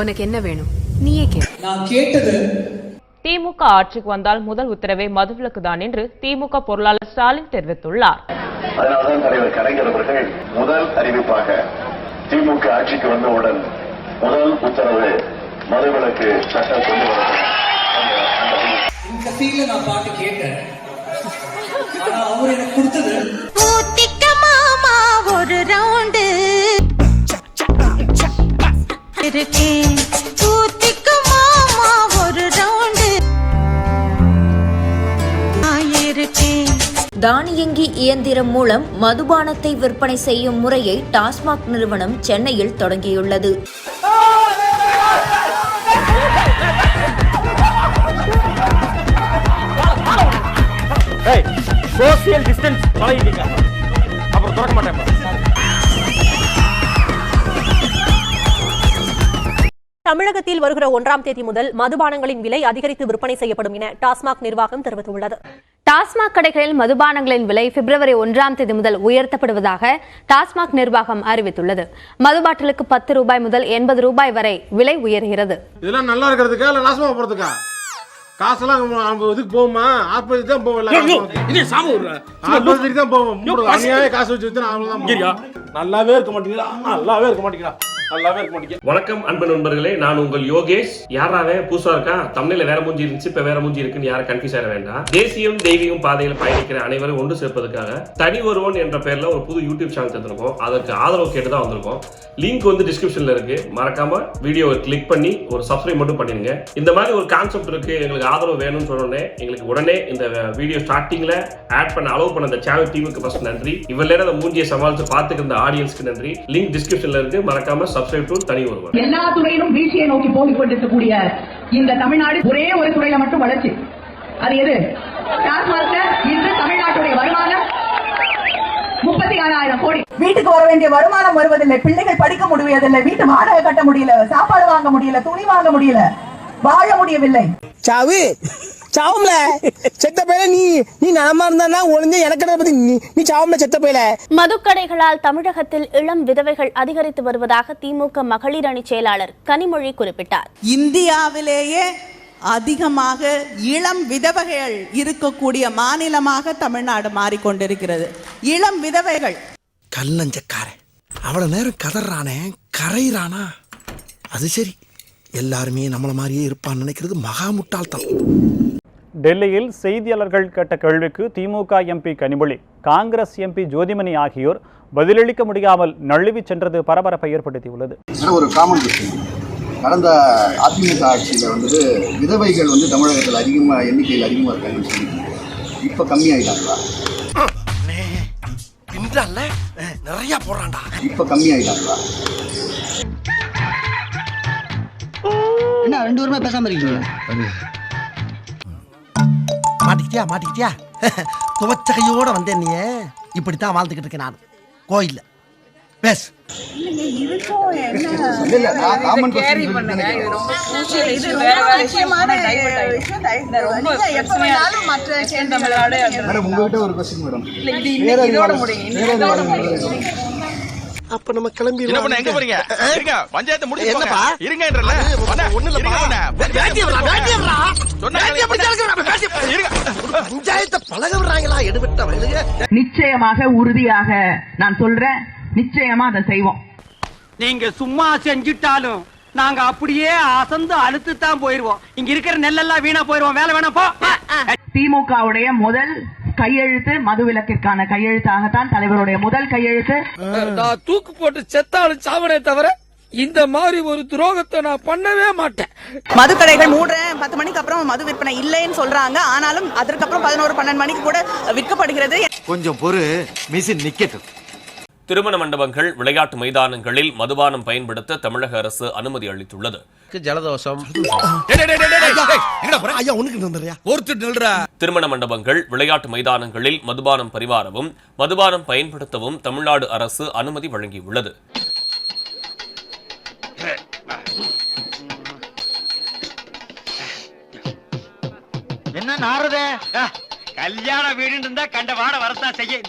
உனக்கு என்ன வேணும்? நீயே நான் கேட்டது திமுக ஆட்சிக்கு வந்தால் முதல் உத்தரவே மதுவிலக்கு தான் என்று திமுக பொருளாளர் ஸ்டாலின் தெரிவித்துள்ளார். அதனால்தான் தலைவர் கலைஞர் அவர்கள் முதல் அறிவிப்பாக திமுக ஆட்சிக்கு வந்தவுடன் முதல் உத்தரவு மதுவிலக்கு சட்டம் கொண்டு வரப்படும். நான் பாட்டு கேட்டேன். ஆனா அவர் எனக்கு கொடுத்தது மாமா ஒரு ரவுண்டு. இருக்கேன். ஊத்திக்க மாமா ஒரு ரவுண்டு நான் இருக்கேன். தானியங்கி இயந்திரம் மூலம் மதுபானத்தை விற்பனை செய்யும் முறையை டாஸ்மாக் நிறுவனம் சென்னையில் தொடங்கியுள்ளது. சோசியல் டிஸ்டன்ஸ் பழகிட்டீங்க. அப்புறம் திறக்க மாட்டேன். தமிழகத்தில் வருகிற ஒன்றாம் தேதி முதல் மதுபானங்களின் விலை அதிகரித்து விற்பனை செய்யப்படும் என டாஸ்மாக் நிர்வாகம் தெரிவித்துள்ளது. டாஸ்மாக் கடைகளில் மதுபானங்களின் விலை பிப்ரவரி ஒன்றாம் தேதி முதல் உயர்த்தப்படுவதாக டாஸ்மாக் நிர்வாகம் அறிவித்துள்ளது. மது பாட்டிலுக்கு பத்து ரூபாய் முதல் எண்பது ரூபாய் வரை விலை உயர்கிறது. இதெல்லாம் நல்லா இருக்கிறதுக்கா? இல்ல நாசமா போறதுக்கா? காசெல்லாம் இதுக்கு போகுமா? ஆஸ்பத்திரிக்கு தான் போவோம் ஆஸ்பத்திரிக்கு தான் போவோம். காசு வச்சு நல்லாவே இருக்க மாட்டீங்களா நல்லாவே இருக்க மாட்டீங்களா நல்லாவே இருக்க வணக்கம் அன்பு நண்பர்களே. நான் உங்கள் யோகேஷ். யாராவே புதுசா இருக்கா? தமிழ்ல வேற மூஞ்சி இருந்துச்சு இப்ப வேற மூஞ்சி இருக்குன்னு யாரும் கன்ஃபியூஸ் ஆக வேண்டாம். தேசியம் தெய்வீகம் பாதையில் பயணிக்கிற அனைவரும் ஒன்று சேர்ப்பதற்காக தனி ஒருவன் என்ற பெயர்ல ஒரு புது யூடியூப் சேனல் தந்திருக்கோம். அதற்கு ஆதரவு கேட்டு தான் வந்திருக்கோம். லிங்க் வந்து டிஸ்கிரிப்ஷன்ல இருக்கு. மறக்காம வீடியோவை கிளிக் பண்ணி ஒரு சப்ஸ்கிரைப் மட்டும் பண்ணிருங்க இந்த மாதிரி ஒரு கான்செப்ட் இருக்கு. எங்களுக்கு ஆதரவு வேணும்னு சொன்னோடனே எங்களுக்கு உடனே இந்த வீடியோ ஸ்டார்டிங்ல ஆட் பண்ண அலோவ் பண்ண அந்த சேனல் டீமுக்கு ஃபர்ஸ்ட் நன்றி. இவ்வளவு நேரம் அந்த மூஞ்சியை சமாளிச்சு பார்த்துக்க இந்த ஆடியன்ஸ்க்கு நன்றி. லிங்க் டிஸ்கிரிப்ஷன்ல இருக்கு. மறக்காம சப்ஸ்கிரைப் டு தனி ஒருவன் எல்லா துறையிலும் வீழ்ச்சியை நோக்கி போகிக் கொண்டிருக்கக்கூடிய இந்த தமிழ்நாடு ஒரே ஒரு துறையில மட்டும் வளர்ச்சி. அது எது? இன்று தமிழ்நாட்டுடைய வருமானம் முப்பத்தி ஆறாயிரம் கோடி. வீட்டுக்கு வர வேண்டிய வருமானம் வருவதில்லை. பிள்ளைகள் படிக்க முடியவில்லை வீட்டு வாடகை கட்ட முடியல. சாப்பாடு வாங்க முடியல. துணி வாங்க முடியல. வாழ முடியவில்லை. சாவு. சாவும்ல. செத்த பையல நீ நீ நலமா இருந்தா ஒளிஞ்ச எனக்கு என்ன பத்தி நீ நீ சாவும்ல செத்த பையல மதுக்கடைகளால் தமிழகத்தில் இளம் விதவைகள் அதிகரித்து வருவதாக திமுக மகளிர் அணி செயலாளர் கனிமொழி குறிப்பிட்டார். இந்தியாவிலேயே அதிகமாக இளம் விதவைகள் இருக்கக்கூடிய மாநிலமாக தமிழ்நாடு மாறிக்கொண்டிருக்கிறது. இளம் விதவைகள். கல்லஞ்சக்காரன் அவ்வளவு நேரம் கதறானே கரையிறானா? அது சரி. எல்லாருமே நம்மள மாதிரியே இருப்பான்னு நினைக்கிறது மகா முட்டாள்தனம். டெல்லியில் செய்தியாளர்கள் கேட்ட கேள்விக்கு திமுக எம்பி கனிமொழி காங்கிரஸ் எம்பி ஜோதிமணி ஆகியோர் பதிலளிக்க முடியாமல் நழுவி சென்றது பரபரப்பை ஏற்படுத்தியுள்ளது. ஒரு காமன் கொஸ்டின் கடந்த அதிமுக ஆட்சியில் வந்துட்டு விதவைகள் வந்து தமிழகத்தில் அதிகமாக எண்ணிக்கையில் அதிகமாக இருக்காங்கன்னு இப்போ கம்மியாயிட்டாங்களா? நிறைய போடுறான்டா. இப்போ கம்மியாயிட்டாங்களா? என்ன ரெண்டு பேருமே பேசாம இருக்கீங்க மாட்டிக்கிட்டியா மாட்டிக்கிட்டியா? துவச்ச கையோட வந்தேன் நீ இப்படித்தான் வாழ்ந்துகிட்டு இருக்கேன் நான். கோயில்ல. மேடம் உங்ககிட்ட ஒரு கொஸ்டின் மேடம். அப்ப நம்ம கிளம்பி என்ன பண்ண எங்க போறீங்க? இருங்க பஞ்சாயத்து முடிச்சு என்னப்பா? இருங்கன்றல. ஒண்ணு பஞ்சாயத்தை பழக விடுறாங்களா? எடுபட்ட வயலுங்க நிச்சயமாக உறுதியாக நான் சொல்றேன். நிச்சயமா அதை செய்வோம். நீங்க சும்மா செஞ்சுட்டாலும் நாங்க அப்படியே அசந்து அழுத்து தான் போயிருவோம். இங்க இருக்கிற நெல்லெல்லாம் வீணா போயிருவோம். வேலை வேணாம் போ. திமுகவுடைய முதல் கையெழுத்து மதுவிலக்கிற்கான கையெழுத்தாகத்தான் தலைவருடைய முதல் கையெழுத்து. நான் தூக்கு போட்டு செத்தாலும் சாவனே தவிர இந்த மாதிரி ஒரு துரோகத்தை நான் பண்ணவே மாட்டேன். மதுக்கடைகள் மூடுற பத்து மணிக்கு அப்புறம் மது விற்பனை இல்லைன்னு சொல்றாங்க. ஆனாலும் அதற்கப்புறம் பதினோரு பன்னெண்டு மணிக்கு கூட விற்கப்படுகிறது. கொஞ்சம் பொறு மிஷின் நிக்கட்டும். திருமண மண்டபங்கள் விளையாட்டு மைதானங்களில் மதுபானம் பயன்படுத்த தமிழக அரசு அனுமதி அளித்துள்ளது. ஜலதோஷம். திருமண மண்டபங்கள் விளையாட்டு மைதானங்களில் மதுபானம் பரிமாறவும் மதுபானம் பயன்படுத்தவும் தமிழ்நாடு அரசு அனுமதி வழங்கியுள்ளது. என்ன நாரதே? கல்யாண வீடு இருந்தா கண்ட வாட வரத்தான் செய்ய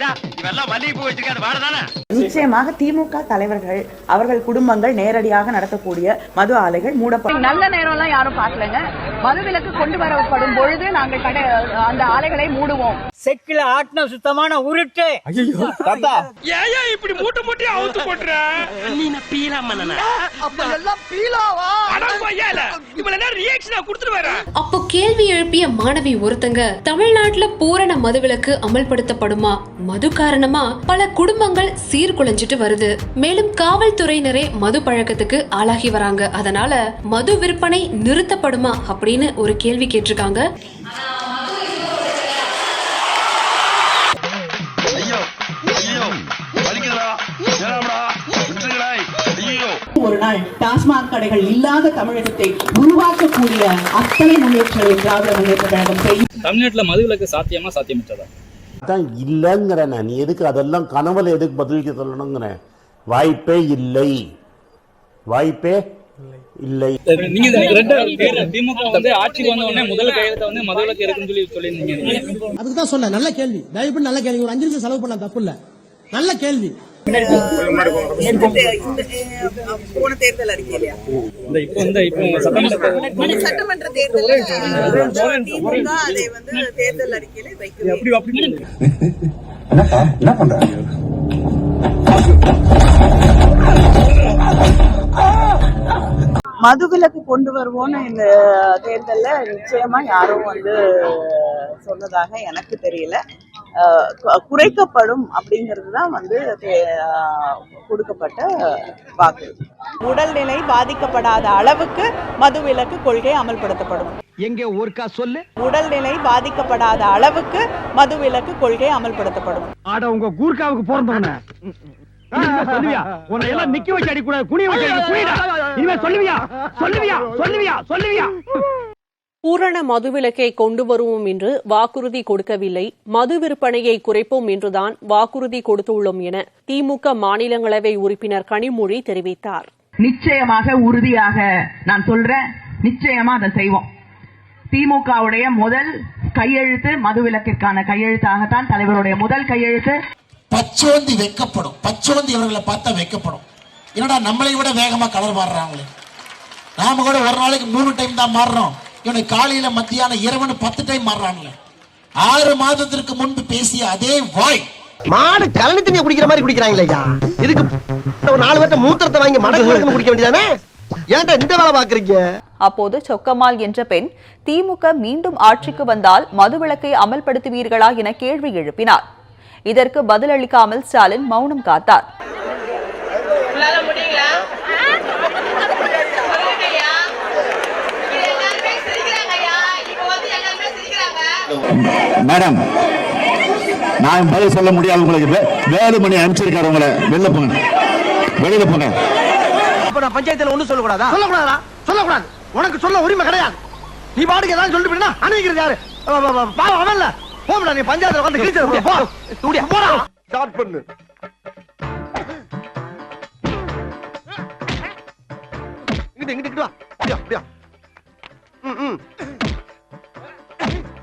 நிச்சயமாக திமுக தலைவர்கள் அவர்கள் குடும்பங்கள் நேரடியாக நடத்தக்கூடிய மது ஆலைகள் மூடப்படும் நல்ல நேரம் எல்லாம் யாரும் பார்க்கலங்க. மதுவிலக்கு கொண்டு வரப்படும் பொழுது நாங்கள் கடை அந்த ஆலைகளை மூடுவோம். செக்கில ஆட்டின சுத்தமான உருட்டு. ஏன் இப்படி மூட்டை மூட்டையா அவுத்து போட்டுற? நீ பீலா மன்னனா? அப்ப எல்லாம் பீலாவா? இவள என்ன ரியாக்ஷனா கொடுத்துட்டு வர? அப்போ கேள்வி எழுப்பிய மாணவி ஒருத்தங்க தமிழ்நாட்டுல பூரண மதுவிலக்கு அமல்படுத்தப்படுமா? மது காரணமா பல குடும்பங்கள் சீர்குலைஞ்சிட்டு வருது. மேலும் காவல்துறையினரே மது பழக்கத்துக்கு ஆளாகி வராங்க. அதனால மது விற்பனை நிறுத்தப்படுமா அப்படின்னு ஒரு கேள்வி கேட்டிருக்காங்க. ஒரு நாள் டாஸ்மாக் கடைகள் இல்லாத தமிழகத்தை உருவாக்கக்கூடிய அத்தனை முன்னேற்றங்களை திராவிட முன்னேற்ற கழகம் செய்யும். தமிழ்நாட்டுல மதுவிலக்கு சாத்தியமா சாத்தியமற்றதா தான் இல்லைங்கிற நான். எதுக்கு அதெல்லாம் கனவுல எதுக்கு பதிலுக்கு சொல்லணுங்கிறேன் வாய்ப்பே இல்லை. வாய்ப்பே இல்லை. நீங்க திமுக வந்து ஆட்சிக்கு வந்த உடனே முதல் கையெழுத்த வந்து மதுவிலக்கு இருக்குன்னு சொல்லி சொல்லியிருந்தீங்க. அதுக்கு தான் சொன்னேன். நல்ல கேள்வி. தயவு நல்ல கேள்வி. ஒரு அஞ்சு நிமிஷம் செலவு பண்ண தப்பு இல்ல. நல்ல கேள்வி. போன தேர்தல் அறிக்கையிலையா சட்டமன்ற தேர்தல் திமுக அதை வந்து தேர்தல் அறிக்கையில வைக்க அப்படி அப்படி மதுவிலக்கு கொண்டு வருவோம்னு இந்த தேர்தல்ல நிச்சயமா யாரும் வந்து சொன்னதாக எனக்கு தெரியல. குறைக்கப்படும் அப்படிங்கிறது தான் வந்து கொடுக்கப்பட்ட வாக்குறுதி உடல்நிலை பாதிக்கப்படாத அளவுக்கு மதுவிலக்கு கொள்கை அமல்படுத்தப்படும். எங்க ஒருக்கா சொல்லு? உடல்நிலை பாதிக்கப்படாத அளவுக்கு மதுவிலக்கு கொள்கை அமல்படுத்தப்படும். ஆட உங்க கூர்க்காவுக்கு பிறந்தவன. சொல்லுவியா? உன்னை எல்லாம் நிக்க வச்சு அடிக்கூடாது குனிய வச்சு சொல்லுவியா? சொல்லுவியா? சொல்லுவியா? சொல்லுவியா? பூரண மதுவிலக்கை கொண்டு வருவோம் என்று வாக்குறுதி கொடுக்கவில்லை. மது விற்பனையை குறைப்போம் என்றுதான் வாக்குறுதி கொடுத்துள்ளோம் என திமுக மாநிலங்களவை உறுப்பினர் கனிமொழி தெரிவித்தார். நிச்சயமாக உறுதியாக நான் சொல்றேன் நிச்சயமா அதை செய்வோம். திமுகவுடைய முதல் கையெழுத்து மதுவிலக்கிற்கான கையெழுத்தாகத்தான் தலைவருடைய முதல் கையெழுத்து. பச்சோந்தி வைக்கப்படும். பச்சோந்தி இவர்களை பார்த்தா வைக்கப்படும். என்னடா நம்மளை விட வேகமா கலர் மாறுறாங்களே. நாம கூட ஒரு நாளைக்கு மூணு டைம் தான் மாறுறோம் இவனுக்கு காலையில மத்தியானம் இரவுன்னு பத்து டைம் மாறுறாங்களே ஆறு மாதத்திற்கு முன்பு பேசிய அதே வாய். மாடு கலனி தண்ணியை குடிக்கிற மாதிரி குடிக்கிறாங்களே ஐயா. இதுக்கு ஒரு நாலு பேர்த்த மூத்திரத்தை வாங்கி மடக்கு குடிக்க வேண்டியதானே? ஏன்டா இந்த வேலை பாக்குறீங்க அப்போது சொக்கம்மாள் என்ற பெண் திமுக மீண்டும் ஆட்சிக்கு வந்தால் மதுவிலக்கை அமல்படுத்துவீர்களா என கேள்வி எழுப்பினார். இதற்கு பதிலளிக்காமல் ஸ்டாலின் மௌனம் காத்தார். மேடம் நான் பதில் சொல்ல முடியாது. உங்களுக்கு வேலுமணி அனுப்பிச்சிருக்காரு உங்களை. வெளில போங்க. வெளியில போங்க. அப்ப நான் பஞ்சாயத்துல ஒண்ணும் சொல்லக்கூடாதா? சொல்லக்கூடாதா சொல்லக்கூடாது. உனக்கு சொல்ல உரிமை கிடையாது. நீ பாட்டுக்கு ஏதாவது சொல்லிட்டு போயினா அனுப்பிக்கிறது யாரு பாவம் அவன்ல போடா நீ பஞ்சாயத்துல வந்து கிழிச்சு போ. தூடியா. போடா. ஸ்டார்ட் பண்ணு. இங்கிட்டு இங்கிட்டு இங்கிட்டு வா. அப்படியா அப்படியா. ம் ம்.